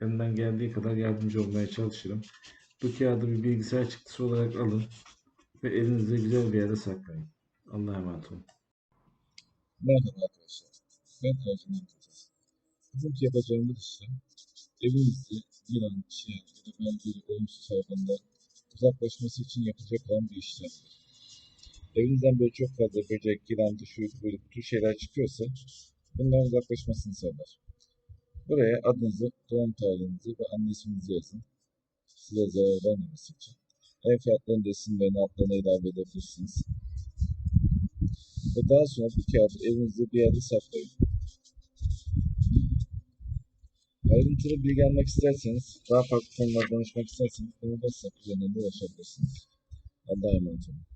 Elimden geldiği kadar yardımcı olmaya çalışırım. Bu kağıdı bir bilgisayar çıktısı olarak alın ve elinizde güzel bir yerde saklayın. Allah'a emanet olun. Merhaba arkadaşlar. Ben Ercüment Hoca. Bugünkü yapacağımız işlem evinizde yılan, çiyan ya da benzeri olumsuz hayvanlar uzaklaşması için yapacak olan bir işlemdir. Evinizden böyle çok fazla böcek, yılan, düşüyor, böyle bu tür şeyler çıkıyorsa bunların uzaklaşmasını sağlar. Buraya adınızı, doğum tarihinizi ve anne yazın. Size zarar vermemesi için. Ev fiyatlarını da isimlerini altlarına ilave edebilirsiniz. Ve daha sonra bu kağıdı evinizde bir yerde saklayın. Ayrıntılı bilgi almak isterseniz, daha farklı konularda danışmak isterseniz bana WhatsApp üzerinden de ulaşabilirsiniz. Allah'a emanet olun.